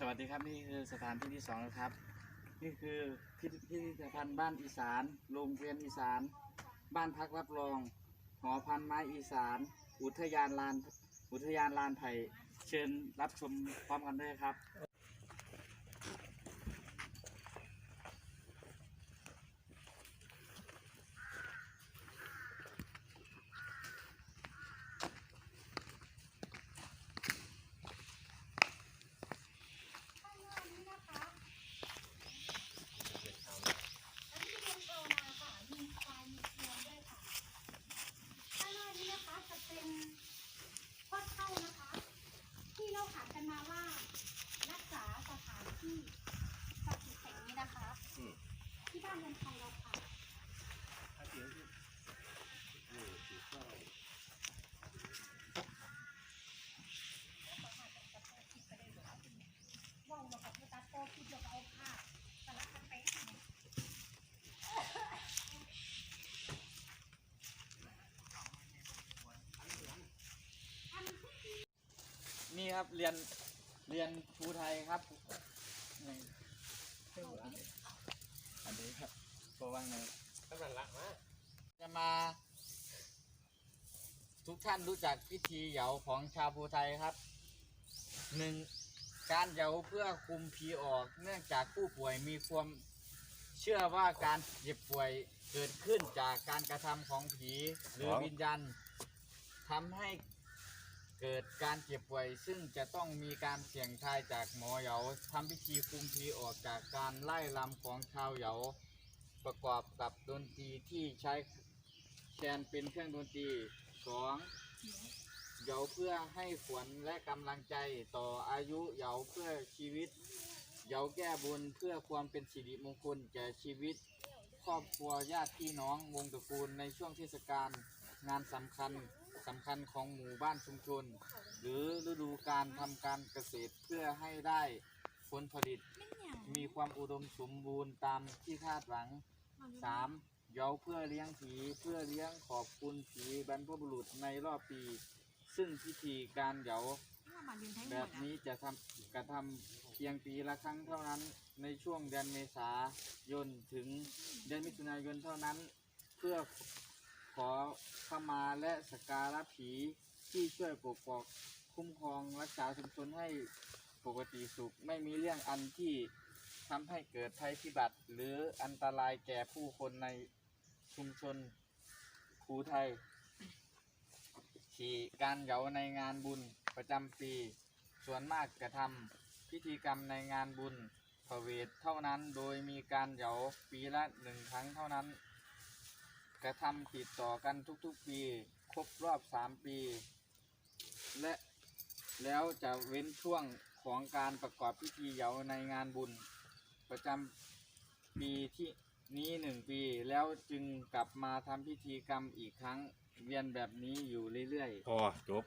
สวัสดีครับนี่คือสถานที่ที่สองนะครับ นี่คือพิพิพิพิธภัณฑ์บ้านอีสานโรงเรียนอีสาน บ้านพักรับรอง หอพันไม้อีสาน อุทยานลานอุทยานลานไผ่เชิญรับชมพร้อมกันด้วยครับ ข้างหน้านี้นะคะแล้วที่เป็นโซนาค่ะ มีควายมีเทียมด้วยค่ะ ข้างหน้านี้นะคะจะเป็นพอดเข้านะคะ ที่เราขานกันมาว่า รักษาสถานที่ศักดิ์สิทธิ์แห่งนี้นะคะ ที่บ้านเรือนไทยเราค่ะ ว่าวมากับตัดโตคิดจะเอาผ้าสลักกันไป นี่ ครับ เรียนเรียนครูไทยครับนี่อันนี้ครับตัวว่างไงจะมา ทุกท่านรู้จักพิธีเหยาของชาวภูไทยครับหนึ่งการเหยาเพื่อคุมผีออก เนื่องจากผู้ป่วยมีความเชื่อว่าการเจ็บป่วยเกิดขึ้นจากการกระทำของผีหรือวิญญาณทำให้ เกิดการเจ็บป่วยซึ่งจะต้องมีการเสี่ยงทายจากหมอเหยาทำพิธีคุมผีออกจากการไล่ลำของชาวเหยาประกอบกับดนตรีที่ใช้แคนเป็นเครื่องดนตรีสองเหยาเพื่อให้ขวัญและกำลังใจต่ออายุเหยาเพื่อชีวิตเหยาแก้บนเพื่อความเป็นสิริมงคลแก่ชีวิต ครอบครัวญาติพี่น้องวงตระกูลในช่วงเทศกาล งานสำคัญสำคัญของหมู่บ้านชุมชน หรือฤดูการทำการเกษตรเพื่อให้ได้ผลผลิต มีความอุดมสมบูรณ์ตามที่คาดหวัง 3. เยาเพื่อเลี้ยงผีเพื่อเลี้ยงขอบคุณผีบรรพบุรุษในรอบปี ซึ่งพิธีการเหยาแบบนี้จะทำกระทำเพียงปีละครั้งเท่านั้นในช่วงเดือนเมษายนถึงเดือนมิถุนายนเท่านั้น เพื่อ ขอขมาและสการะผีที่ช่วยปกป้องคุ้มครองรักษาชุมชนให้ปกติสุข ไม่มีเรื่องอันที่ทำให้เกิดภัยพิบัติ หรืออันตรายแก่ผู้คนในชุมชนภูไทยที่การเหยาในงานบุญประจำปี ส่วนมากกระทำพิธีกรรมในงานบุญพระเวทเท่านั้น โดยมีการเหยาปีละหนึ่งครั้งเท่านั้น กระทำติดต่อกันทุกๆปี ครบรอบสามปี และแล้วจะเว้นช่วงของการประกอบพิธีเหยาในงานบุญ ประจำปีที่นี้หนึ่งปีแล้วจึงกลับมาทำพิธีกรรมอีกครั้งเวียนแบบนี้อยู่เรื่อยๆ พอจบ